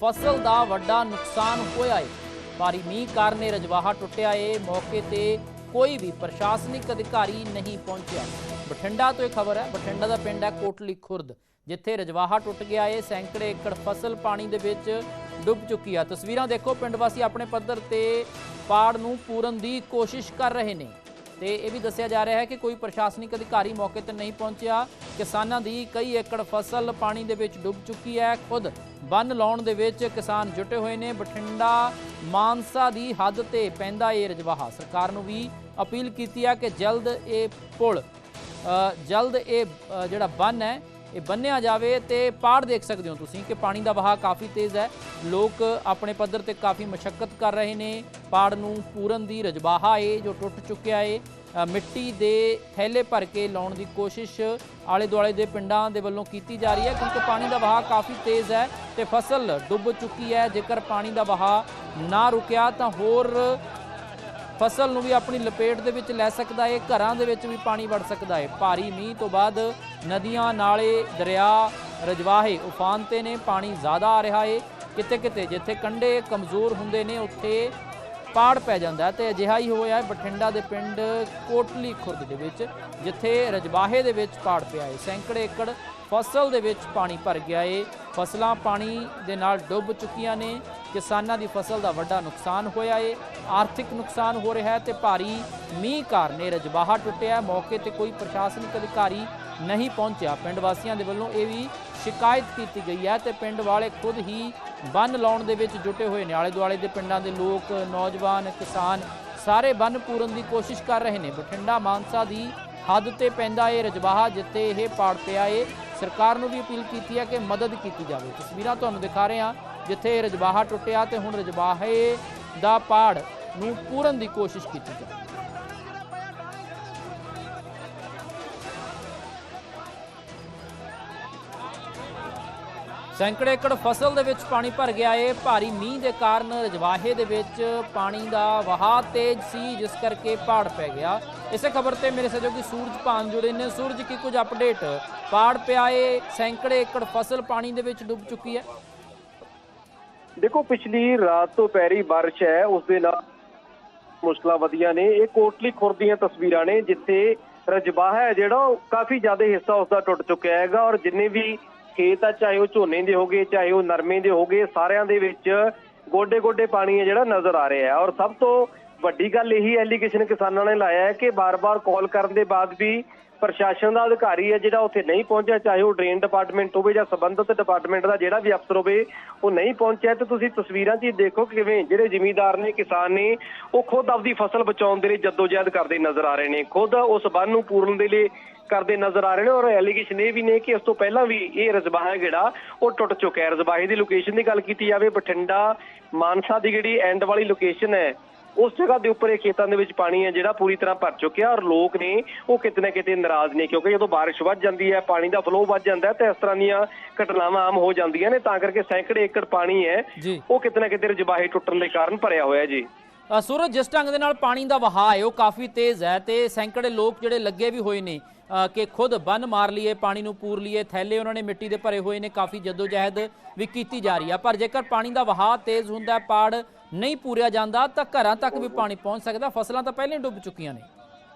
ਫਸਲ ਦਾ ਵੱਡਾ ਨੁਕਸਾਨ ਹੋਇਆ ਏ। ਭਾਰੀ ਮੀਂਹ ਕਾਰਨ ਇਹ ਰਜਵਾਹਾ ਟੁੱਟਿਆ ਏ। ਮੌਕੇ ਤੇ ਕੋਈ ਵੀ ਪ੍ਰਸ਼ਾਸਨਿਕ ਅਧਿਕਾਰੀ ਨਹੀਂ ਪਹੁੰਚਿਆ। ਬਠਿੰਡਾ ਤੋਂ ਇਹ ਖਬਰ ਹੈ। ਬਠਿੰਡਾ ਦਾ ਪਿੰਡ ਹੈ ਕੋਟਲੀ ਖੁਰਦ, ਜਿੱਥੇ ਰਜਵਾਹਾ ਟੁੱਟ ਗਿਆ ਏ। ਸੈਂਕੜੇ ਏਕੜ ਫਸਲ ਪਾਣੀ ਦੇ ਵਿੱਚ ਡੁੱਬ ਚੁੱਕੀ ਆ। ਤਸਵੀਰਾਂ ਦੇਖੋ। ਪਿੰਡ ਵਾਸੀ ਆਪਣੇ ਪੱਧਰ ਤੇ ਪਾੜ ਨੂੰ ਪੂਰਨ ਦੀ ਕੋਸ਼ਿਸ਼ ਕਰ ਰਹੇ ਨੇ। ਤੇ ਇਹ ਵੀ ਦੱਸਿਆ ਜਾ ਰਿਹਾ ਹੈ ਕਿ ਕੋਈ ਪ੍ਰਸ਼ਾਸਨਿਕ ਅਧਿਕਾਰੀ ਮੌਕੇ ਤੇ ਨਹੀਂ ਪਹੁੰਚਿਆ। ਕਿਸਾਨਾਂ ਦੀ ਕਈ ਏਕੜ ਫਸਲ ਪਾਣੀ ਦੇ ਵਿੱਚ ਡੁੱਬ ਚੁੱਕੀ ਹੈ। ਖੁਦ ਬੰਨ ਲਾਉਣ ਦੇ ਵਿੱਚ ਕਿਸਾਨ ਜੁਟੇ ਹੋਏ ਨੇ। ਬਠਿੰਡਾ ਮਾਨਸਾ ਦੀ ਹੱਦ ਤੇ ਪੈਂਦਾ ਇਹ ਰਜਵਾਹਾ। ਸਰਕਾਰ ਨੂੰ ਵੀ ਅਪੀਲ ਕੀਤੀ ਹੈ ਕਿ ਜਲਦ ਇਹ ਪੁਲ ਜਲਦ ਇਹ ਜਿਹੜਾ ਬੰਨ ਹੈ ਇਹ ਬੰਨਿਆ ਜਾਵੇ ਤੇ ਪਾੜ ਦੇਖ ਸਕਦੇ ਹੋ ਤੁਸੀਂ ਕਿ ਪਾਣੀ ਦਾ ਵਹਾਅ ਕਾਫੀ ਤੇਜ਼ ਹੈ। ਲੋਕ ਆਪਣੇ ਪੱਧਰ ਤੇ ਕਾਫੀ ਮਸ਼ੱਕਤ ਕਰ ਰਹੇ ਨੇ। ਪਾੜ ਨੂੰ ਪੂਰਨ ਦੀ ਰਜਬਾਹਾ ਏ, ਜੋ ਟੁੱਟ ਚੁੱਕਿਆ ਏ। ਮਿੱਟੀ ਦੇ ਥੈਲੇ ਭਰ ਕੇ ਲਾਉਣ ਦੀ ਕੋਸ਼ਿਸ਼ ਆਲੇ ਦੁਆਲੇ ਦੇ ਪਿੰਡਾਂ ਦੇ ਵੱਲੋਂ ਕੀਤੀ ਜਾ ਰਹੀ ਹੈ, ਕਿਉਂਕਿ ਪਾਣੀ ਦਾ ਵਹਾਅ ਕਾਫੀ ਤੇਜ਼ ਹੈ ਤੇ ਫਸਲ ਡੁੱਬ ਚੁੱਕੀ ਹੈ। ਜੇਕਰ ਪਾਣੀ ਦਾ ਵਹਾਅ ਨਾ ਰੁਕਿਆ ਤਾਂ ਹੋਰ ਫਸਲ ਨੂੰ ਵੀ ਆਪਣੀ ਲਪੇਟ ਦੇ ਵਿੱਚ ਲੈ ਸਕਦਾ ਹੈ ਘਰਾਂ ਦੇ ਵਿੱਚ ਵੀ ਪਾਣੀ ਵੜ ਸਕਦਾ ਹੈ ਭਾਰੀ ਮੀਂਹ ਤੋਂ ਬਾਅਦ ਨਦੀਆਂ ਨਾਲੇ, ਦਰਿਆ, ਰਜਵਾਹੇ ਉਫਾਨ ਤੇ ਨੇ, ਪਾਣੀ ਜ਼ਿਆਦਾ ਆ ਰਿਹਾ ਹੈ ਕਿਤੇ ਕਿਤੇ ਜਿੱਥੇ ਕੰਢੇ ਕਮਜ਼ੋਰ ਹੁੰਦੇ ਨੇ, ਉੱਥੇ ਪਾੜ ਪੈ ਜਾਂਦਾ ਹੈ ਤੇ ਅਜਿਹਾ ਹੀ ਹੋਇਆ ਬਠਿੰਡਾ ਦੇ ਪਿੰਡ ਕੋਟਲੀ ਖੁਰਦ ਦੇ ਵਿੱਚ, ਜਿੱਥੇ ਰਜਵਾਹੇ ਦੇ ਵਿੱਚ ਪਾੜ ਪਿਆ ਹੈ ਸੈਂਕੜੇ ਏਕੜ ਫਸਲ ਦੇ ਵਿੱਚ ਪਾਣੀ ਭਰ ਗਿਆ ਏ। ਫਸਲਾਂ ਪਾਣੀ ਦੇ ਨਾਲ ਡੁੱਬ ਚੁੱਕੀਆਂ ਨੇ। ਕਿਸਾਨਾਂ ਦੀ ਫਸਲ ਦਾ ਵੱਡਾ ਨੁਕਸਾਨ ਹੋਇਆ ਏ। ਆਰਥਿਕ ਨੁਕਸਾਨ ਹੋ ਰਿਹਾ ਹੈ ਤੇ ਭਾਰੀ ਮੀਂਹ ਕਾਰਨ ਇਹ ਰਜਬਾਹਾ ਟੁੱਟਿਆ। ਮੌਕੇ ਤੇ ਕੋਈ ਪ੍ਰਸ਼ਾਸਨਿਕ ਅਧਿਕਾਰੀ ਨਹੀਂ ਪਹੁੰਚਿਆ। ਪਿੰਡ ਵਾਸੀਆਂ ਦੇ ਵੱਲੋਂ ਇਹ ਵੀ ਸ਼ਿਕਾਇਤ ਕੀਤੀ ਗਈ ਹੈ ਤੇ ਪਿੰਡ ਵਾਲੇ ਖੁਦ ਹੀ ਬੰਨ ਲਾਉਣ ਦੇ ਵਿੱਚ ਜੁਟੇ ਹੋਏ ਨੇ। ਆਲੇ ਦੁਆਲੇ ਦੇ ਪਿੰਡਾਂ ਦੇ ਲੋਕ, ਨੌਜਵਾਨ, ਕਿਸਾਨ ਸਾਰੇ ਬੰਨ ਪੂਰਨ ਦੀ ਕੋਸ਼ਿਸ਼ ਕਰ ਰਹੇ ਨੇ। ਬਠਿੰਡਾ ਮਾਨਸਾ ਦੀ ਹੱਦ ਤੇ ਪੈਂਦਾ ਇਹ ਰਜਵਾਹਾ ਜਿੱਥੇ ਇਹ ਪਾੜ ਪਿਆ ਏ। ਸਰਕਾਰ ਨੂੰ ਵੀ ਅਪੀਲ ਕੀਤੀ ਹੈ ਕਿ ਮਦਦ ਕੀਤੀ ਜਾਵੇ। ਤਸਵੀਰਾਂ ਤੁਹਾਨੂੰ ਦਿਖਾ ਰਹੇ ਹਾਂ, ਜਿੱਥੇ ਇਹ ਰਜਵਾਹਾ ਟੁੱਟਿਆ ਤੇ ਹੁਣ ਰਜਵਾਹੇ ਦਾ ਪਾੜ ਨੂੰ ਪੂਰਨ ਦੀ ਕੋਸ਼ਿਸ਼ ਕੀਤੀ ਜਾਵੇ ਸੈਂਕੜੇ ਏਕੜ ਫਸਲ ਦੇ ਵਿੱਚ ਪਾਣੀ ਭਰ ਗਿਆ ਏ। ਭਾਰੀ ਮੀਂਹ ਦੇ ਕਾਰਨ ਰਜਵਾਹੇ ਦੇ ਵਿੱਚ ਪਾਣੀ ਦਾ ਵਹਾਅ ਤੇਜ਼ ਸੀ, ਜਿਸ ਕਰਕੇ ਪਾੜ ਪੈ ਗਿਆ। ਇਸੇ ਖਬਰ ਤੇ ਮੇਰੇ ਸਹਿਯੋਗੀ ਸੂਰਜ ਭਾਨ ਜੁੜੇ ਨੇ। ਸੂਰਜ, ਕੀ ਕੁਝ ਅਪਡੇਟ ਪਾੜ ਪਿਆ ਏ, ਸੈਂਕੜੇ ਏਕੜ ਫਸਲ ਪਾਣੀ ਦੇ ਵਿੱਚ ਡੁੱਬ ਚੁੱਕੀ ਹੈ। ਦੇਖੋ, ਪਿਛਲੀ ਰਾਤ ਤੋਂ ਪੈ ਰਹੀ ਹੈ, ਉਸ ਦੇ ਨਾਲ ਮੁਸ਼ਕਲਾਂ ਵਧੀਆਂ ਨੇ। ਇਹ ਕੋਟਲੀ ਖੁਰਦ ਦੀਆਂ ਤਸਵੀਰਾਂ ਨੇ, ਜਿੱਥੇ ਰਜਬਾਹਾ ਹੈ, ਜਿਹੜਾ ਉਹ ਕਾਫੀ ਜ਼ਿਆਦਾ ਹਿੱਸਾ ਉਸ ਦਾ ਟੁੱਟ ਚੁੱਕਿਆ ਹੈਗਾ ਔਰ ਜਿੰਨੇ ਵੀ ਖੇਤ ਆ, ਚਾਹੇ ਉਹ ਝੋਨੇ ਦੇ ਹੋਗੇ, ਚਾਹੇ ਉਹ ਨਰਮੇ ਦੇ ਹੋਗੇ, ਸਾਰਿਆਂ ਦੇ ਵਿੱਚ ਗੋਡੇ ਗੋਡੇ ਪਾਣੀ ਹੈ ਜਿਹੜਾ ਨਜ਼ਰ ਆ ਰਿਹਾ ਔਰ ਸਭ ਤੋਂ ਵੱਡੀ ਗੱਲ ਇਹੀ ਐਲੀਗੇਸ਼ਨ ਕਿਸਾਨਾਂ ਨੇ ਲਾਇਆ ਹੈ ਕਿ ਬਾਰ-ਬਾਰ ਕਾਲ ਕਰਨ ਦੇ ਬਾਅਦ ਵੀ ਪ੍ਰਸ਼ਾਸਨ ਦਾ ਅਧਿਕਾਰੀ ਹੈ ਜਿਹੜਾ ਉੱਥੇ ਨਹੀਂ ਪਹੁੰਚਿਆ, ਚਾਹੇ ਉਹ ਡਰੇਨ ਡਿਪਾਰਟਮੈਂਟ ਹੋਵੇ ਜਾਂ ਸੰਬੰਧਿਤ ਡਿਪਾਰਟਮੈਂਟ ਦਾ ਜਿਹੜਾ ਵੀ ਅਫਸਰ ਹੋਵੇ, ਉਹ ਨਹੀਂ ਪਹੁੰਚਿਆ। ਤੇ ਤੁਸੀਂ ਤਸਵੀਰਾਂ 'ਚ ਦੇਖੋ ਕਿਵੇਂ ਜਿਹੜੇ ਜ਼ਿਮੀਂਦਾਰ ਨੇ, ਕਿਸਾਨ ਨੇ, ਉਹ ਖੁਦ ਆਪਦੀ ਫਸਲ ਬਚਾਉਣ ਦੇ ਲਈ ਜਦੋਜਹਿਦ ਕਰਦੇ ਨਜ਼ਰ ਆ ਰਹੇ ਨੇ। ਖੁਦ ਉਸ ਬੰਨ ਨੂੰ ਪੂਰਨ ਦੇ ਲਈ ਕਰਦੇ ਨਜ਼ਰ ਆ ਰਹੇ ਨੇ ਔਰ ਐਲੀਗੇਸ਼ਨ ਇਹ ਵੀ ਨੇ ਕਿ ਇਸ ਤੋਂ ਪਹਿਲਾਂ ਵੀ ਇਹ ਰਜ਼ਬਾਹਾ ਜਿਹੜਾ, ਉਹ ਟੁੱਟ ਚੁੱਕਿਆ ਹੈ। ਰਜ਼ਬਾਹੇ ਦੀ ਲੋਕੇਸ਼ਨ ਦੀ ਗੱਲ ਕੀਤੀ ਜਾਵੇ, ਬਠਿੰਡਾ ਮਾਨਸਾ ਦੀ ਜਿਹੜੀ ਐਂਡ ਵਾਲੀ ਲੋਕੇਸ਼ਨ ਹੈ ਉਸ ਜਗ੍ਹਾ ਦੇ ਉੱਪਰ ਇਹ ਖੇਤਾਂ ਦੇ ਵਿੱਚ ਪਾਣੀ ਹੈ ਜਿਹੜਾ ਪੂਰੀ ਤਰ੍ਹਾਂ ਭਰ ਚੁੱਕਿਆ ਔਰ ਲੋਕ ਨੇ ਉਹ ਕਿਤੇ ਨਾ ਕਿਤੇ ਨਾਰਾਜ਼ ਨੇ ਕਿਉਂਕਿ ਜਦੋਂ ਬਾਰਿਸ਼ ਵੱਧ ਜਾਂਦੀ ਹੈ ਪਾਣੀ ਦਾ ਫਲੋ ਵੱਧ ਜਾਂਦਾ ਤਾਂ ਇਸ ਤਰ੍ਹਾਂ ਦੀਆਂ ਘਟਨਾਵਾਂ ਆਮ ਹੋ ਜਾਂਦੀਆਂ ਨੇ ਤਾਂ ਕਰਕੇ ਸੈਂਕੜੇ ਏਕੜ ਪਾਣੀ ਹੈ ਉਹ ਕਿਤੇ ਨਾ ਕਿਤੇ ਰਜਬਾਹੇ ਟੁੱਟਣ ਦੇ ਕਾਰਨ ਭਰਿਆ ਹੋਇਆ ਜੀ। ਸੂਰਜ, ਜਿਸ ਢੰਗ ਦੇ ਨਾਲ ਪਾਣੀ ਦਾ ਵਹਾਅ ਹੈ, ਉਹ ਕਾਫੀ ਤੇਜ਼ ਹੈ ਤੇ ਸੈਂਕੜੇ ਲੋਕ ਜਿਹੜੇ ਲੱਗੇ ਵੀ ਹੋਏ ਨੇ ਕਿ ਖੁਦ ਬੰਨ ਮਾਰ ਲਈਏ, ਪਾਣੀ ਨੂੰ ਪੂਰ ਲਈਏ, ਥੈਲੇ ਉਹਨਾਂ ਨੇ ਮਿੱਟੀ ਦੇ ਭਰੇ ਹੋਏ ਨੇ, ਕਾਫੀ ਜਦੋਜਹਿਦ ਵੀ ਕੀਤੀ ਜਾ ਰਹੀ ਹੈ ਪਰ ਜੇਕਰ ਪਾਣੀ ਦਾ ਵਹਾਅ ਤੇਜ਼ ਹੁੰਦਾ, ਪਾੜ ਨਹੀਂ ਪੂਰਿਆ ਜਾਂਦਾ, ਤਾਂ ਘਰਾਂ ਤੱਕ ਵੀ ਪਾਣੀ ਪਹੁੰਚ ਸਕਦਾ, ਫਸਲਾਂ ਤਾਂ ਪਹਿਲਾਂ ਹੀ ਡੁੱਬ ਚੁੱਕੀਆਂ ਨੇ।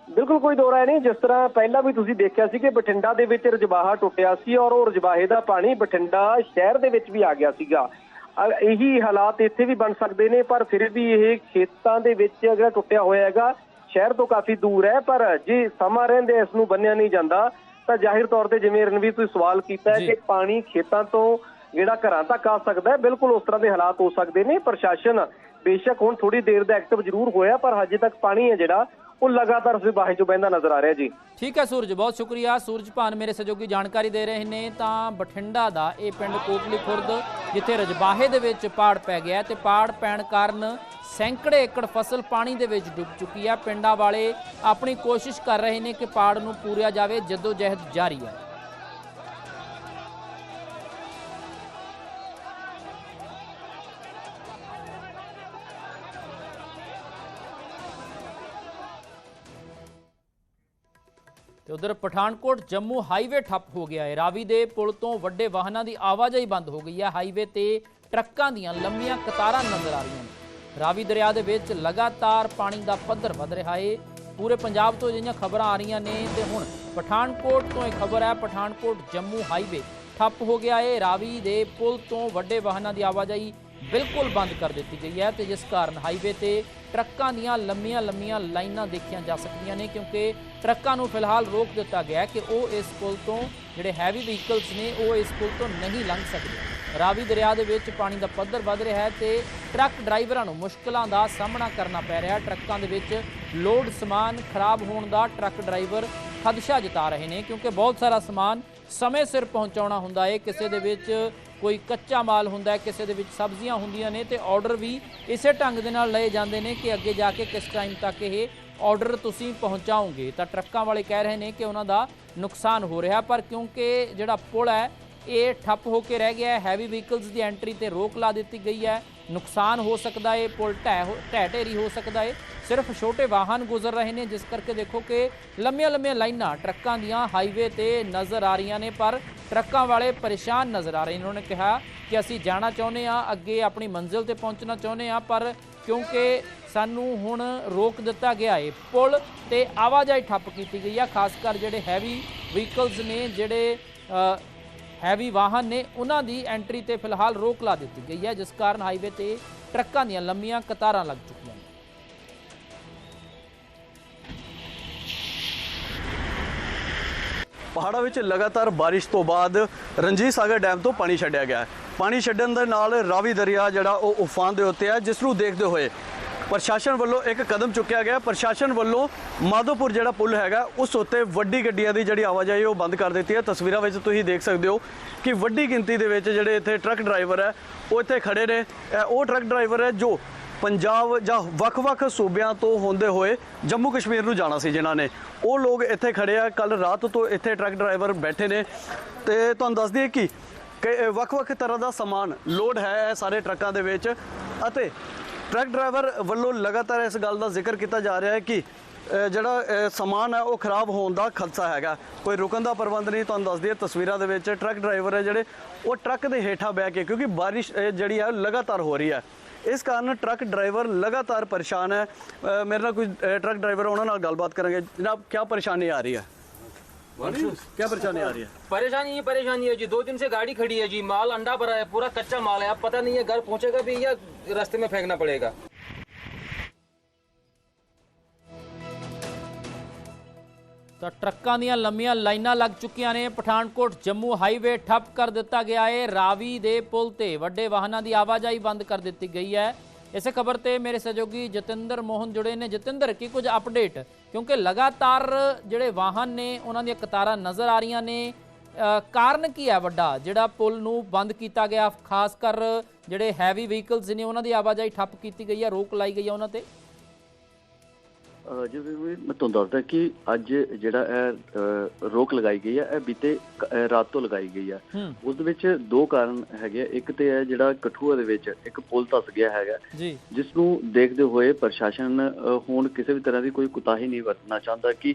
ਬਿਲਕੁਲ ਕੋਈ ਦੋ ਰਾਏ ਨਹੀਂ, ਜਿਸ ਤਰ੍ਹਾਂ ਪਹਿਲਾਂ ਵੀ ਤੁਸੀਂ ਦੇਖਿਆ ਸੀ ਕਿ ਬਠਿੰਡਾ ਦੇ ਵਿੱਚ ਰਜਵਾਹਾ ਟੁੱਟਿਆ ਸੀ ਔਰ ਉਹ ਰਜਬਾਹੇ ਦਾ ਪਾਣੀ ਬਠਿੰਡਾ ਸ਼ਹਿਰ ਦੇ ਵਿੱਚ ਵੀ ਆ ਗਿਆ ਸੀਗਾ। ਇਹੀ ਹਾਲਾਤ ਇੱਥੇ ਵੀ ਬਣ ਸਕਦੇ ਨੇ ਪਰ ਫਿਰ ਵੀ ਇਹ ਖੇਤਾਂ ਦੇ ਵਿੱਚ ਜਿਹੜਾ ਟੁੱਟਿਆ ਹੋਇਆ ਹੈਗਾ ਸ਼ਹਿਰ ਤੋਂ ਕਾਫੀ ਦੂਰ ਹੈ ਪਰ ਜੇ ਸਮਾਂ ਰਹਿੰਦੇ ਇਸ ਨੂੰ ਬੰਨਿਆ ਨਹੀਂ ਜਾਂਦਾ ਤਾਂ ਜ਼ਾਹਿਰ ਤੌਰ ਤੇ ਜਿਵੇਂ ਰਣਵੀਰ ਤੁਸੀਂ ਸਵਾਲ ਕੀਤਾ। ਕਿ ਪਾਣੀ ਖੇਤਾਂ ਤੋਂ ਜਿਹੜਾ ਘਰਾਂ ਤੱਕ ਆ ਸਕਦਾ ਹੈ ਬਿਲਕੁਲ ਉਸ ਤਰ੍ਹਾਂ ਦੇ ਹਾਲਾਤ ਹੋ ਸਕਦੇ ਨੇ ਪ੍ਰਸ਼ਾਸਨ ਬੇਸ਼ੱਕ ਹੁਣ ਥੋੜੀ ਦੇਰ ਦਾ ਐਕਟਿਵ ਜ਼ਰੂਰ ਹੋਇਆ ਪਰ ਹਜੇ ਤੱਕ ਪਾਣੀ ਹੈ ਜਿਹੜਾ ਉਹ ਲਗਾਤਾਰ ਰਜਬਾਹੇ ਚੋਂ ਬਹਿੰਦਾ ਨਜ਼ਰ ਆ ਰਿਹਾ ਜੀ। ਠੀਕ ਹੈ ਸੂਰਜ, ਬਹੁਤ ਸ਼ੁਕਰੀਆ। ਸੂਰਜ ਭਾਨ ਮੇਰੇ ਸਹਿਯੋਗੀ ਜਾਣਕਾਰੀ ਦੇ ਰਹੇ ਨੇ, ਤਾਂ ਬਠਿੰਡਾ ਦਾ ਇਹ ਪਿੰਡ ਕੋਟਲੀ ਖੁਰਦ, ਜਿੱਥੇ ਰਜਬਾਹੇ ਦੇ ਵਿੱਚ ਪਾੜ ਪੈ ਗਿਆ ਤੇ ਪਾੜ ਪੈਣ ਕਾਰਨ ਸੈਂਕੜੇ ਏਕੜ ਫਸਲ ਪਾਣੀ ਦੇ ਵਿੱਚ ਡੁੱਬ ਚੁੱਕੀ ਹੈ ਪਿੰਡਾਂ ਵਾਲੇ ਆਪਣੀ ਕੋਸ਼ਿਸ਼ ਕਰ ਰਹੇ ਨੇ ਕਿ ਪਾੜ ਨੂੰ ਪੂਰਿਆ ਜਾਵੇ ਜਦੋਂ ਜਹਿਦ ਜਾਰੀ ਹੈ। ਤੇ ਉਧਰ ਪਠਾਨਕੋਟ ਜੰਮੂ ਹਾਈਵੇ ਠੱਪ ਹੋ ਗਿਆ ਹੈ। ਰਾਵੀ ਦੇ ਪੁਲ ਤੋਂ ਵੱਡੇ ਵਾਹਨਾਂ ਦੀ ਆਵਾਜਾਈ ਬੰਦ ਹੋ ਗਈ ਹੈ। ਹਾਈਵੇ ਤੇ ਟਰੱਕਾਂ ਦੀਆਂ ਲੰਮੀਆਂ ਕਤਾਰਾਂ ਨਜ਼ਰ ਆ ਰਹੀਆਂ ਨੇ। ਰਾਵੀ ਦਰਿਆ ਦੇ ਵਿੱਚ ਲਗਾਤਾਰ ਪਾਣੀ ਦਾ ਪੱਧਰ ਵਧ ਰਿਹਾ ਏ ਪੂਰੇ ਪੰਜਾਬ ਤੋਂ ਅਜਿਹੀਆਂ ਖਬਰਾਂ ਆ ਰਹੀਆਂ ਨੇ ਤੇ ਹੁਣ ਪਠਾਨਕੋਟ ਤੋਂ ਇਹ ਖਬਰ ਹੈ, ਪਠਾਨਕੋਟ ਜੰਮੂ ਹਾਈਵੇ ਠੱਪ ਹੋ ਗਿਆ ਹੈ। ਰਾਵੀ ਦੇ ਪੁਲ ਤੋਂ ਵੱਡੇ ਵਾਹਨਾਂ ਦੀ ਆਵਾਜਾਈ ਬਿਲਕੁਲ ਬੰਦ ਕਰ ਦਿੱਤੀ ਗਈ ਹੈ ਤੇ ਜਿਸ ਕਾਰਨ ਹਾਈਵੇ ਤੇ ਟਰੱਕਾਂ ਦੀਆਂ ਲੰਮੀਆਂ ਲੰਮੀਆਂ ਲਾਈਨਾਂ ਦੇਖੀਆਂ ਜਾ ਸਕਦੀਆਂ ਨੇ, ਕਿਉਂਕਿ ਟਰੱਕਾਂ ਨੂੰ ਫਿਲਹਾਲ ਰੋਕ ਦਿੱਤਾ ਗਿਆ ਕਿ ਉਹ ਇਸ ਪੁਲ ਤੋਂ ਜਿਹੜੇ ਹੈਵੀ ਵਹੀਕਲਸ ਨੇ, ਉਹ ਇਸ ਪੁਲ ਤੋਂ ਨਹੀਂ ਲੰਘ ਸਕਦੇ। ਰਾਵੀ ਦਰਿਆ ਦੇ ਵਿੱਚ ਪਾਣੀ ਦਾ ਪੱਧਰ ਵੱਧ ਰਿਹਾ ਹੈ ਤੇ ਟਰੱਕ ਡਰਾਈਵਰਾਂ ਨੂੰ ਮੁਸ਼ਕਲਾਂ ਦਾ ਸਾਹਮਣਾ ਕਰਨਾ ਪੈ ਰਿਹਾ ਟਰੱਕਾਂ ਦੇ ਵਿੱਚ ਲੋਡ ਸਮਾਨ ਖਰਾਬ ਹੋਣ ਦਾ ਟਰੱਕ ਡਰਾਈਵਰ ਖਦਸ਼ਾ ਜਤਾ ਰਹੇ ਨੇ, ਕਿਉਂਕਿ ਬਹੁਤ ਸਾਰਾ ਸਮਾਨ ਸਮੇਂ ਸਿਰ ਪਹੁੰਚਾਉਣਾ ਹੁੰਦਾ ਹੈ ਕਿਸੇ ਦੇ ਵਿੱਚ ਕੋਈ ਕੱਚਾ ਮਾਲ ਹੁੰਦਾ ਕਿਸੇ ਦੇ ਵਿੱਚ ਸਬਜ਼ੀਆਂ ਹੁੰਦੀਆਂ ਨੇ ਤੇ ਆਰਡਰ ਵੀ ਇਸੇ ਢੰਗ ਦੇ ਨਾਲ ਲਏ ਜਾਂਦੇ ਨੇ ਕਿ ਅੱਗੇ ਜਾ ਕੇ ਕਿਸ ਟਾਈਮ ਤੱਕ ਇਹ ਆਰਡਰ ਤੁਸੀਂ ਪਹੁੰਚਾਓਗੇ। ਤਾਂ ਟਰੱਕਾਂ ਵਾਲੇ ਕਹਿ ਰਹੇ ਨੇ ਕਿ ਉਹਨਾਂ ਦਾ ਨੁਕਸਾਨ ਹੋ ਰਿਹਾ, ਪਰ ਕਿਉਂਕਿ ਜਿਹੜਾ ਪੁਲ ਹੈ, ਇਹ ਠੱਪ ਹੋ ਕੇ ਰਹਿ ਗਿਆ ਹੈ। ਹੈਵੀ ਵਹੀਕਲਸ ਦੀ ਐਂਟਰੀ ਤੇ ਰੋਕ ਲਾ ਦਿੱਤੀ ਗਈ ਹੈ। ਨੁਕਸਾਨ ਹੋ ਸਕਦਾ ਹੈ ਪੁਲ ਢਹਿ ਹੋ- ਢਹਿ ਢੇਰੀ ਹੋ ਸਕਦਾ ਹੈ ਸਿਰਫ ਛੋਟੇ ਵਾਹਨ ਗੁਜ਼ਰ ਰਹੇ ਨੇ, ਜਿਸ ਕਰਕੇ ਦੇਖੋ ਕਿ ਲੰਮੀਆਂ ਲੰਮੀਆਂ ਲਾਈਨਾਂ ਟਰੱਕਾਂ ਦੀਆਂ ਹਾਈਵੇ ਤੇ ਨਜ਼ਰ ਆ ਰਹੀਆਂ ਨੇ, ਪਰ ਟਰੱਕਾਂ ਵਾਲੇ ਪਰੇਸ਼ਾਨ ਨਜ਼ਰ ਆ ਰਹੇ ਨੇ। ਉਹਨਾਂ ਨੇ ਕਿਹਾ ਕਿ ਅਸੀਂ ਜਾਣਾ ਚਾਹੁੰਦੇ ਆ ਅੱਗੇ ਆਪਣੀ ਮੰਜ਼ਿਲ ਤੇ ਪਹੁੰਚਣਾ ਚਾਹੁੰਦੇ ਆ ਪਰ ਕਿਉਂਕਿ ਸਾਨੂੰ ਹੁਣ ਰੋਕ ਦਿੱਤਾ ਗਿਆ ਹੈ ਪੁਲ ਤੇ ਆਵਾਜਾਈ ਠੱਪ ਕੀਤੀ ਗਈ ਆ, ਖਾਸ ਕਰ ਜਿਹੜੇ ਹੈਵੀ ਵਹੀਕਲਸ ਨੇ, ਜਿਹੜੇ ਹੈਵੀ ਵਾਹਨ ਨੇ, ਉਹਨਾਂ ਦੀ ਐਂਟਰੀ ਤੇ ਫਿਲਹਾਲ ਰੋਕ ਲਾ ਦਿੱਤੀ ਗਈ ਹੈ, ਜਿਸ ਕਾਰਨ ਹਾਈਵੇ ਤੇ ਟਰੱਕਾਂ ਦੀਆਂ ਲੰਮੀਆਂ ਕਤਾਰਾਂ ਲੱਗ ਚੁੱਕੀਆਂ ਪਹਾੜਾਂ ਵਿੱਚ ਲਗਾਤਾਰ ਬਾਰਿਸ਼ ਤੋਂ ਬਾਅਦ ਰਣਜੀਤ ਸਾਗਰ ਡੈਮ ਤੋਂ ਪਾਣੀ ਛੱਡਿਆ ਗਿਆ। ਹੈ ਪਾਣੀ ਛੱਡਣ ਦੇ ਨਾਲ ਰਾਵੀ ਦਰਿਆ ਜਿਹੜਾ ਉਹ ਉਫਾਨ ਦੇ ਉੱਤੇ ਹੈ ਜਿਸ ਨੂੰ ਦੇਖਦੇ ਹੋਏ ਪ੍ਰਸ਼ਾਸਨ ਵੱਲੋਂ ਇੱਕ ਕਦਮ ਚੁੱਕਿਆ ਗਿਆ। ਪ੍ਰਸ਼ਾਸਨ ਵੱਲੋਂ ਮਾਧੋਪੁਰ ਜਿਹੜਾ ਪੁਲ ਹੈਗਾ, ਉਸ ਉੱਤੇ ਵੱਡੀ ਗੱਡੀਆਂ ਦੀ ਜਿਹੜੀ ਆਵਾਜਾਈ ਉਹ ਬੰਦ ਕਰ ਦਿੱਤੀ ਹੈ। ਤਸਵੀਰਾਂ ਵਿੱਚ ਤੁਸੀਂ ਦੇਖ ਸਕਦੇ ਹੋ ਕਿ ਵੱਡੀ ਗਿਣਤੀ ਦੇ ਵਿੱਚ ਜਿਹੜੇ ਇੱਥੇ ਟਰੱਕ ਡਰਾਈਵਰ ਹੈ, ਉਹ ਇੱਥੇ ਖੜੇ ਨੇ। ਉਹ ਟਰੱਕ ਡਰਾਈਵਰ ਹੈ ਜੋ ਪੰਜਾਬ ਜਾਂ ਵੱਖ-ਵੱਖ ਸੂਬਿਆਂ ਤੋਂ ਹੁੰਦੇ ਹੋਏ ਜੰਮੂ ਕਸ਼ਮੀਰ ਨੂੰ ਜਾਣਾ ਸੀ ਜਿਨ੍ਹਾਂ ਨੇ। ਉਹ ਲੋਕ ਇੱਥੇ ਖੜੇ ਆ ਕੱਲ ਰਾਤ ਤੋਂ ਇੱਥੇ ਟਰੱਕ ਡਰਾਈਵਰ ਬੈਠੇ ਨੇ। ਤੇ ਤੁਹਾਨੂੰ ਦੱਸ ਦਈਏ ਕਿ ਵੱਖ-ਵੱਖ ਤਰ੍ਹਾਂ ਦਾ ਸਮਾਨ ਲੋਡ ਹੈ ਇਹ ਸਾਰੇ ਟਰੱਕਾਂ ਦੇ ਵਿੱਚ। ਅਤੇ ਟਰੱਕ ਡਰਾਈਵਰ ਵੱਲੋਂ ਲਗਾਤਾਰ ਇਸ ਗੱਲ ਦਾ ਜ਼ਿਕਰ ਕੀਤਾ ਜਾ ਰਿਹਾ ਹੈ ਕਿ ਜਿਹੜਾ ਸਮਾਨ ਹੈ ਉਹ ਖਰਾਬ ਹੋਣ ਦਾ ਖਦਸ਼ਾ ਹੈਗਾ। ਕੋਈ ਰੁਕਣ ਦਾ ਪ੍ਰਬੰਧ ਨਹੀਂ, ਤੁਹਾਨੂੰ ਦੱਸ ਦਈਏ ਤਸਵੀਰਾਂ ਦੇ ਵਿੱਚ ਟਰੱਕ ਡਰਾਈਵਰ ਹੈ ਜਿਹੜੇ, ਉਹ ਟਰੱਕ ਦੇ ਹੇਠਾਂ ਬਹਿ ਕੇ, ਕਿਉਂਕਿ ਬਾਰਿਸ਼ ਜਿਹੜੀ ਹੈ ਲਗਾਤਾਰ ਹੋ ਰਹੀ ਹੈ। ਇਸ ਕਾਰਨ ਟਰੱਕ ਡਰਾਈਵਰ ਲਗਾਤਾਰ ਪਰੇਸ਼ਾਨ ਹੈ ਅ, ਮੇਰੇ ਨਾਲ ਕੋਈ ਅ, ਟਰੱਕ ਡਰਾਈਵਰ ਉਹਨਾਂ ਨਾਲ ਗੱਲਬਾਤ ਕਰਾਂਗੇ ਜਨਾਬ ਕੀ ਪਰੇਸ਼ਾਨੀ ਆ ਰਹੀ ਹੈ क्या परेशानी आ रही है परेशानी ही परेशानी है जी दो दिन से गाड़ी खड़ी है जी माल अंडा भरा है पूरा कच्चा माल है अब पता नहीं है घर पहुंचेगा भी या रास्ते में फेंकना पड़ेगा ਤਾਂ ਟਰੱਕਾਂ ਦੀਆਂ ਲੰਮੀਆਂ ਲਾਈਨਾਂ ਲੱਗ ਚੁੱਕੀਆਂ ਨੇ। ਪਠਾਨਕੋਟ ਜੰਮੂ ਹਾਈਵੇ ਠੱਪ ਕਰ ਦਿੱਤਾ ਗਿਆ ਹੈ ਰਾਵੀ ਦੇ ਪੁਲ ਤੇ ਵੱਡੇ ਵਾਹਨਾਂ ਦੀ ਆਵਾਜਾਈ ਬੰਦ ਕਰ ਦਿੱਤੀ ਗਈ ਹੈ। ਇਸੇ ਖਬਰ ਤੇ ਮੇਰੇ ਸਹਿਯੋਗੀ ਜਤਿੰਦਰ ਮੋਹਨ ਜੁੜੇ ਨੇ। ਜਤਿੰਦਰ, ਕੀ ਕੁਝ ਅਪਡੇਟ? ਕਿਉਂਕਿ ਲਗਾਤਾਰ ਜਿਹੜੇ ਵਾਹਨ ਨੇ, ਉਹਨਾਂ ਦੀਆਂ ਕਤਾਰਾਂ ਨਜ਼ਰ ਆ ਰਹੀਆਂ ਨੇ। ਕਾਰਨ ਕੀ ਹੈ ਵੱਡਾ? ਜਿਹੜਾ ਪੁਲ ਨੂੰ ਬੰਦ ਕੀਤਾ ਗਿਆ, ਖਾਸ ਕਰ ਜਿਹੜੇ ਹੈਵੀ ਵਹੀਕਲਸ ਨੇ, ਉਹਨਾਂ ਦੀ ਆਵਾਜਾਈ ਠੱਪ ਕੀਤੀ ਗਈ ਹੈ, ਰੋਕ ਲਾਈ ਗਈ ਹੈ ਉਹਨਾਂ ਤੇ। ਜੀ ਵੀ ਮੈਂ ਤੁਹਾਨੂੰ ਦੱਸਦਾ ਕਿ ਅੱਜ ਜਿਹੜਾ ਇਹ ਰੋਕ ਲਗਾਈ ਗਈ ਹੈ ਇਹ ਬੀਤੇ ਰਾਤ ਤੋਂ ਲਗਾਈ ਗਈ ਹੈ। ਉਸ ਦੇ ਵਿੱਚ ਦੋ ਕਾਰਨ ਹੈਗੇ। ਇੱਕ ਤੇ ਹੈ ਜਿਹੜਾ ਕਠੂਆ ਦੇ ਵਿੱਚ ਇੱਕ ਪੁਲ ਧਸ ਗਿਆ ਹੈਗਾ। ਜਿਸ ਨੂੰ ਦੇਖਦੇ ਹੋਏ ਪ੍ਰਸ਼ਾਸਨ ਹੁਣ ਕਿਸੇ ਵੀ ਤਰ੍ਹਾਂ ਦੀ ਕੋਈ ਕੁਤਾਹੀ ਨਹੀਂ ਵਰਤਣਾ ਚਾਹੁੰਦਾ ਕਿ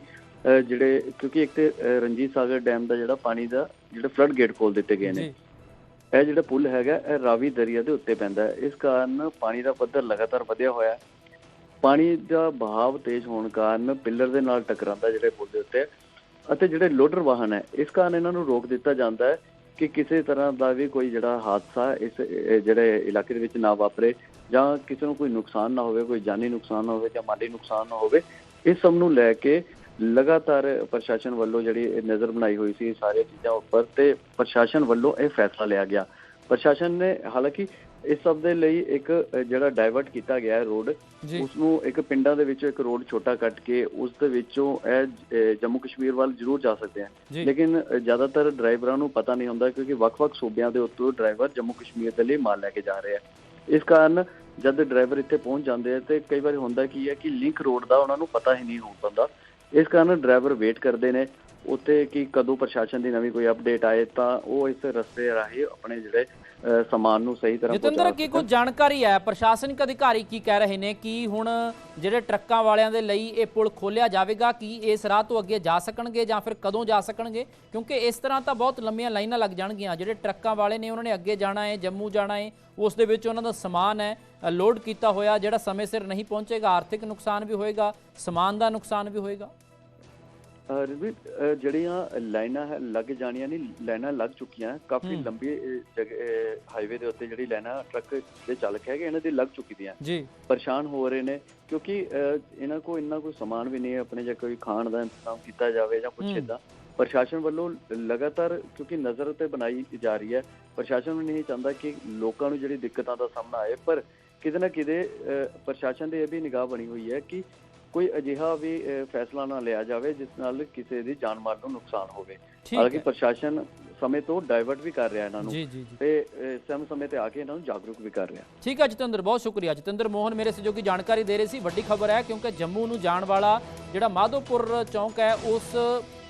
ਜਿਹੜੇ ਕਿਉਂਕਿ ਇੱਕ ਤੇ ਰਣਜੀਤ ਸਾਗਰ ਡੈਮ ਦਾ ਜਿਹੜਾ ਪਾਣੀ ਦਾ ਜਿਹੜਾ ਫਲੱਡ ਗੇਟ ਖੋਲ ਦਿੱਤੇ ਗਏ ਨੇ। ਇਹ ਜਿਹੜਾ ਪੁਲ ਹੈਗਾ ਇਹ ਰਾਵੀ ਦਰਿਆ ਦੇ ਉੱਤੇ ਪੈਂਦਾ ਹੈ। ਇਸ ਕਾਰਨ ਪਾਣੀ ਦਾ ਪੱਧਰ ਲਗਾਤਾਰ ਵਧਿਆ ਹੋਇਆ ਹੈ। ਪਾਣੀ ਦਾ ਬਹਾਵ ਤੇਜ਼ ਹੋਣ ਕਾਰਨ ਪਿੱਲਰ ਦੇ ਨਾਲ ਟਕਰਾਉਂਦਾ ਜਿਹੜੇ ਪੁਲ ਦੇ ਉੱਤੇ ਅਤੇ ਜਿਹੜੇ ਲੋਡਰ ਵਾਹਨ ਹੈ, ਇਸ ਕਾਰਨ ਇਹਨਾਂ ਨੂੰ ਰੋਕ ਦਿੱਤਾ ਜਾਂਦਾ ਹੈ ਕਿ ਕਿਸੇ ਤਰ੍ਹਾਂ ਦਾ ਵੀ ਕੋਈ ਜਿਹੜਾ ਹਾਦਸਾ ਇਸ ਜਿਹੜੇ ਇਲਾਕੇ ਦੇ ਵਿੱਚ ਨਾ ਵਾਪਰੇ ਜਾਂ ਕਿਸੇ ਨੂੰ ਕੋਈ ਨੁਕਸਾਨ ਨਾ ਹੋਵੇ, ਕੋਈ ਜਾਨੀ ਨੁਕਸਾਨ ਨਾ ਹੋਵੇ ਜਾਂ ਮਾਲੀ ਨੁਕਸਾਨ ਨਾ ਹੋਵੇ, ਇਸ ਸਭ ਨੂੰ ਲੈ ਕੇ ਲਗਾਤਾਰ ਪ੍ਰਸ਼ਾਸਨ ਵੱਲੋਂ ਜਿਹੜੀ ਨਜ਼ਰ ਬਣਾਈ ਹੋਈ ਸੀ ਸਾਰੀਆਂ ਚੀਜ਼ਾਂ ਉੱਪਰ ਤੇ ਪ੍ਰਸ਼ਾਸਨ ਵੱਲੋਂ ਇਹ ਫੈਸਲਾ ਲਿਆ ਗਿਆ। ਪ੍ਰਸ਼ਾਸਨ ਨੇ ਹਾਲਾਂਕਿ ਇਸ ਸਭ ਦੇ ਲਈ ਇੱਕ ਜਿਹੜਾ ਡਾਇਵਰਟ ਕੀਤਾ ਗਿਆ ਹੈ ਰੋਡ ਉਸ ਨੂੰ ਇੱਕ ਪਿੰਡਾਂ ਦੇ ਵਿੱਚੋਂ ਇੱਕ ਰੋਡ ਛੋਟਾ ਕੱਟ ਕੇ ਉਸ ਦੇ ਵਿੱਚੋਂ ਇਹ ਜੰਮੂ ਕਸ਼ਮੀਰ ਵੱਲ ਜ਼ਰੂਰ ਜਾ ਸਕਦੇ ਆ ਜੀ। ਲੇਕਿਨ ਜ਼ਿਆਦਾਤਰ ਡਰਾਈਵਰਾਂ ਨੂੰ ਪਤਾ ਨਹੀਂ ਹੁੰਦਾ ਕਿਉਂਕਿ ਵੱਖ-ਵੱਖ ਸੂਬਿਆਂ ਦੇ ਉੱਤੋਂ ਡਰਾਈਵਰ ਜੰਮੂ ਕਸ਼ਮੀਰ ਦੇ ਲਈ ਮਾਲ ਲੈ ਕੇ ਜਾ ਰਹੇ ਆ। ਇਸ ਕਾਰਨ ਜਦ ਡਰਾਈਵਰ ਇੱਥੇ ਪਹੁੰਚ ਜਾਂਦੇ ਆ ਤੇ ਕਈ ਵਾਰੀ ਹੁੰਦਾ ਕੀ ਹੈ ਕਿ ਲਿੰਕ ਰੋਡ ਦਾ ਉਹਨਾਂ ਨੂੰ ਪਤਾ ਹੀ ਨਹੀਂ ਹੋ ਪਾਉਂਦਾ ਇਸ ਕਾਰਨ ਡਰਾਈਵਰ ਵੇਟ ਕਰਦੇ ਨੇ। ਉੱਤੇ ਕਿ ਕਦੋਂ ਪ੍ਰਸ਼ਾਸਨ ਦੀ ਨਵੀਂ ਕੋਈ ਅਪਡੇਟ ਆਏ ਤਾਂ ਉਹ ਇਸ ਰਸਤੇ ਰਾਹੀਂ ਆਪਣੇ ਜਿਹੜੇ ਸਮਾਨ ਨੂੰ ਸਹੀ ਤਰ੍ਹਾਂ ਜਤਿੰਦਰ ਕੀ ਕੁਝ ਜਾਣਕਾਰੀ ਹੈ? ਪ੍ਰਸ਼ਾਸਨਿਕ ਅਧਿਕਾਰੀ ਕੀ ਕਹਿ ਰਹੇ ਨੇ ਕਿ ਹੁਣ ਜਿਹੜੇ ਟਰੱਕਾਂ ਵਾਲਿਆਂ ਦੇ ਲਈ ਇਹ ਪੁਲ ਖੋਲਿਆ ਜਾਵੇਗਾ ਕਿ ਇਸ ਰਾਹ ਤੋਂ ਅੱਗੇ ਜਾ ਸਕਣਗੇ ਜਾਂ ਫਿਰ ਕਦੋਂ ਜਾ ਸਕਣਗੇ? ਕਿਉਂਕਿ ਇਸ ਤਰ੍ਹਾਂ ਤਾਂ ਬਹੁਤ ਲੰਮੀਆਂ ਲਾਈਨਾਂ ਲੱਗ ਜਾਣਗੀਆਂ। ਜਿਹੜੇ ਟਰੱਕਾਂ ਵਾਲੇ ਨੇ ਉਹਨਾਂ ਨੇ ਅੱਗੇ ਜਾਣਾ ਹੈ ਜੰਮੂ ਜਾਣਾ ਹੈ ਉਸ ਦੇ ਵਿੱਚ ਉਹਨਾਂ ਦਾ ਸਮਾਨ ਹੈ ਲੋਡ ਕੀਤਾ ਹੋਇਆ ਜਿਹੜਾ ਸਮੇਂ ਸਿਰ ਨਹੀਂ ਪਹੁੰਚੇਗਾ ਆਰਥਿਕ ਨੁਕਸਾਨ ਵੀ ਹੋਏਗਾ ਸਮਾਨ ਦਾ ਨੁਕਸਾਨ ਵੀ ਹੋਏਗਾ। ਅ, ਜਿਹੜੀਆਂ ਲਾਈਨਾਂ ਲੱਗ ਜਾਣੀਆਂ ਨਹੀਂ ਲਾਈਨਾਂ ਲੱਗ ਚੁੱਕੀਆਂ। ਕਾਫੀ। ਲੰਬੀ ਹਾਈਵੇ ਦੇ ਉੱਤੇ ਜਿਹੜੀ ਲਾਈਨਾਂ ਟਰੱਕ ਦੇ ਚਾਲਕ ਹੈਗੇ ਇਹਨਾਂ ਦੀ ਲੱਗ ਚੁੱਕੀ ਦੀਆਂ ਜੀ ਪਰੇਸ਼ਾਨ ਹੋ ਰਹੇ ਨੇ ਕਿਉਂਕਿ ਇਹਨਾਂ ਕੋਲ ਇੰਨਾ ਕੋਈ ਸਮਾਨ ਵੀ ਨਹੀਂ ਹੈ ਆਪਣੇ ਜੇ ਕੋਈ ਖਾਣ ਦਾ ਇੰਤਜ਼ਾਮ ਕੀਤਾ ਜਾਵੇ ਜਾਂ ਕੁਝ। ਇਦਾਂ ਪ੍ਰਸ਼ਾਸਨ ਵੱਲੋਂ ਲਗਾਤਾਰ ਕਿਉਂਕਿ ਨਜ਼ਰ ਤੇ ਬਣਾਈ ਜਾ ਰਹੀ ਹੈ ਪ੍ਰਸ਼ਾਸਨ ਵੀ ਨਹੀਂ ਚਾਹੁੰਦਾ ਕਿ ਲੋਕਾਂ ਨੂੰ ਜਿਹੜੀ ਦਿੱਕਤਾਂ ਦਾ ਸਾਹਮਣਾ ਆਏ ਪਰ ਕਿਤੇ ਨਾ ਕਿਤੇ ਪ੍ਰਸ਼ਾਸਨ ਦੇ ਇਹ ਵੀ ਨਿਗਾਹ ਬਣੀ ਹੋਈ ਹੈ ਕਿ ਕੋਈ ਅਜਿਹਾ ਵੀ ਫੈਸਲਾ ਨਾ ਲਿਆ ਜਾਵੇ ਜਿਸ ਨਾਲ ਕਿਸੇ ਦੀ ਜਾਨ ਮਾਲ ਨੂੰ ਨੁਕਸਾਨ ਹੋਵੇ। ਹਾਲਾਂਕਿ ਪ੍ਰਸ਼ਾਸਨ ਸਮੇਂ ਤੋਂ ਡਾਇਵਰਟ ਵੀ ਕਰ ਰਿਹਾ ਇਹਨਾਂ ਨੂੰ ਤੇ ਸਮੇਂ ਸਮੇਂ ਤੇ ਆ ਕੇ ਇਹਨਾਂ ਨੂੰ ਜਾਗਰੂਕ ਵੀ ਕਰ ਰਿਹਾ। ਠੀਕ ਹੈ ਜਤਿੰਦਰ ਬਹੁਤ ਸ਼ੁਕਰੀਆ। ਜਤਿੰਦਰ ਮੋਹਨ ਮੇਰੇ ਸਹਿਯੋਗੀ ਜਾਣਕਾਰੀ ਦੇ ਰਹੇ ਸੀ ਵੱਡੀ ਖਬਰ ਹੈ ਕਿਉਂਕਿ ਜੰਮੂ ਨੂੰ ਜਾਣ ਵਾਲਾ ਜਿਹੜਾ ਮਾਧੋਪੁਰ ਚੌਂਕ ਹੈ ਉਸ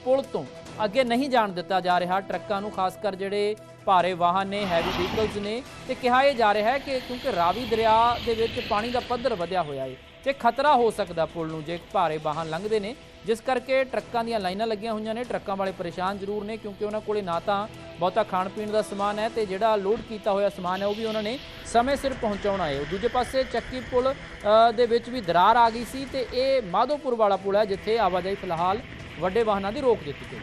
ਪੁਲ ਤੋਂ ਅੱਗੇ ਨਹੀਂ ਜਾਣ ਦਿੱਤਾ ਜਾ ਰਿਹਾ। ਟਰੱਕਾਂ ਨੂੰ ਖਾਸ ਕਰ ਜਿਹੜੇ ਭਾਰੇ ਵਾਹਨ ਨੇ ਹੈਵੀ ਵਹੀਕਲਸ ਨੇ ਤੇ ਕਿਹਾ ਇਹ ਜਾ ਰਿਹਾ ਹੈ ਕਿ ਕਿਉਂਕਿ ਰਾਵੀ ਦਰਿਆ ਦੇ ਵਿੱਚ ਪਾਣੀ ਦਾ ਪੱਧਰ ਵਧਿਆ ਹੋਇਆ ਹੈ। ਤੇ ਖਤਰਾ ਹੋ ਸਕਦਾ ਪੁਲ ਨੂੰ, ਜੇ ਭਾਰੇ ਵਾਹਨ ਲੰਘਦੇ ਨੇ, ਜਿਸ ਕਰਕੇ ਟਰੱਕਾਂ ਦੀਆਂ ਲਾਈਨਾਂ ਲੱਗੀਆਂ ਹੋਈਆਂ ਨੇ, ਟਰੱਕਾਂ ਵਾਲੇ ਪਰੇਸ਼ਾਨ ਜ਼ਰੂਰ ਨੇ, ਕਿਉਂਕਿ ਉਹਨਾਂ ਕੋਲੇ ਨਾ ਤਾਂ ਬਹੁਤਾ ਖਾਣ ਪੀਣ ਦਾ ਸਮਾਨ ਹੈ ਤੇ ਜਿਹੜਾ ਲੋਡ ਕੀਤਾ ਹੋਇਆ ਸਮਾਨ ਹੈ, ਉਹ ਵੀ ਉਹਨਾਂ ਨੇ ਸਮੇਂ ਸਿਰ ਪਹੁੰਚਾਉਣਾ ਹੈ। ਦੂਜੇ ਪਾਸੇ ਚੱਕੀ ਪੁਲ ਦੇ ਵਿੱਚ ਵੀ ਦਰਾਰ ਆ ਗਈ ਸੀ ਤੇ ਇਹ ਮਾਧੋਪੁਰ ਵਾਲਾ ਪੁਲ ਹੈ, ਜਿੱਥੇ ਆਵਾਜਾਈ ਫਿਲਹਾਲ ਵੱਡੇ ਵਾਹਨਾਂ ਦੀ ਰੋਕ ਦਿੱਤੀ ਗਈ